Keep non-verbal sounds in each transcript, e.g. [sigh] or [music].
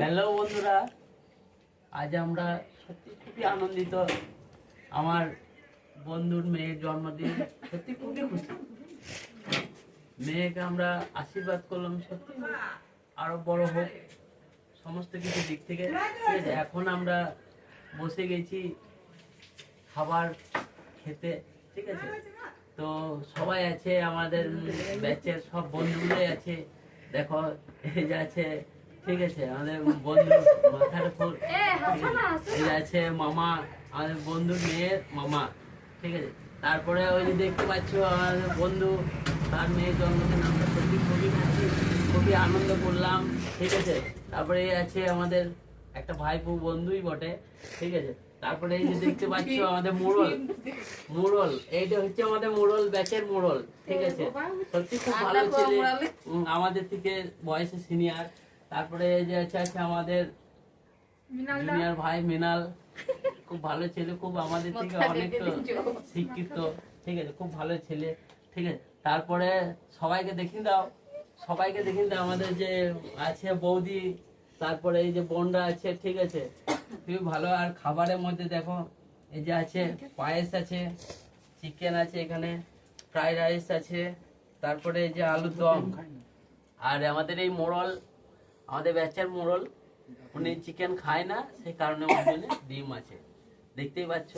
Hello বন্ধুরা, আজ আমরা সত্যি খুবই আনন্দিত। আমার বন্ধুর মেয়ের জন্মদিন, সত্যি খুবই খুশি। মেয়েকে আমরা আশীর্বাদ করলাম সত্যি। আরও বড় হোক, সমস্ত কিছু দিক থেকে। এখন আমরা বসে গেছি খাবার খেতে, ঠিক আছে? তো সবাই আছে আমাদের ব্যাচের সব বন্ধুগুলোই আছে। দেখো এই যে আছে ঠিক আছে আমাদের বন্ধু মাথার উপর। এই যে আছে মামা আমাদের বন্ধুর মেয়ের মামা ঠিক আছে। তারপরে ওই যে দেখতে পাচ্ছ আমাদের বন্ধু তার মেয়ের জন্মদিন আমরা সত্যি খুবই খুবই আনন্দ করলাম ঠিক আছে। তারপরে এই আছে আমাদের একটা ভাইপো বন্ধুই বটে ঠিক আছে? তারপরে এই যে [laughs] দেখতে পাচ্ছ আমাদের মোড়ল। মোড়ল এইটা হচ্ছে আমাদের মোড়ল ব্যাচের মোড়ল ঠিক আছে? সত্যি খুব ভালো ছেলে। আমাদের থেকে বয়সে সিনিয়র তারপরে এই যে আছে আছে আমাদের জুনিয়র ভাই মিনাল খুব ভালো ছেলে খুব আমাদের থেকে অনেক শিক্ষিত ঠিক আছে? খুব ভালো ছেলে ঠিক আছে? তারপরে সবাইকে দেখিয়ে দাও সবাইকে দেখিয়ে দাও আমাদের যে আছে বৌদি তারপরে এই যে বোনরা আছে, ঠিক আছে? খুবই ভালো। আর খাবারের মধ্যে দেখো, এই যে আছে, পায়েস আছে, চিকেন আছে এখানে, ফ্রাইড রাইস আছে, তারপরে এই যে আলুর দম। আর আমাদের এই মোড়ল, আমাদের ব্যাচের মোড়ল, উনি চিকেন খায় না, সেই কারণে ডিম আছে। দেখতেই পাচ্ছ।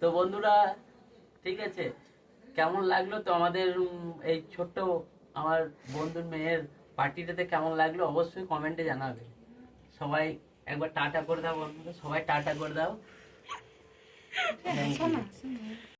তো বন্ধুরা, ঠিক আছে? কেমন লাগল? তো আমাদের এই ছোট্ট আমার বন্ধুর মেয়ের পার্টিটাতে কেমন লাগল? অবশ্যই কমেন্টে জানাবে। সবাই একবার টাটা করে দাও সবাই টাটা করে দাও you.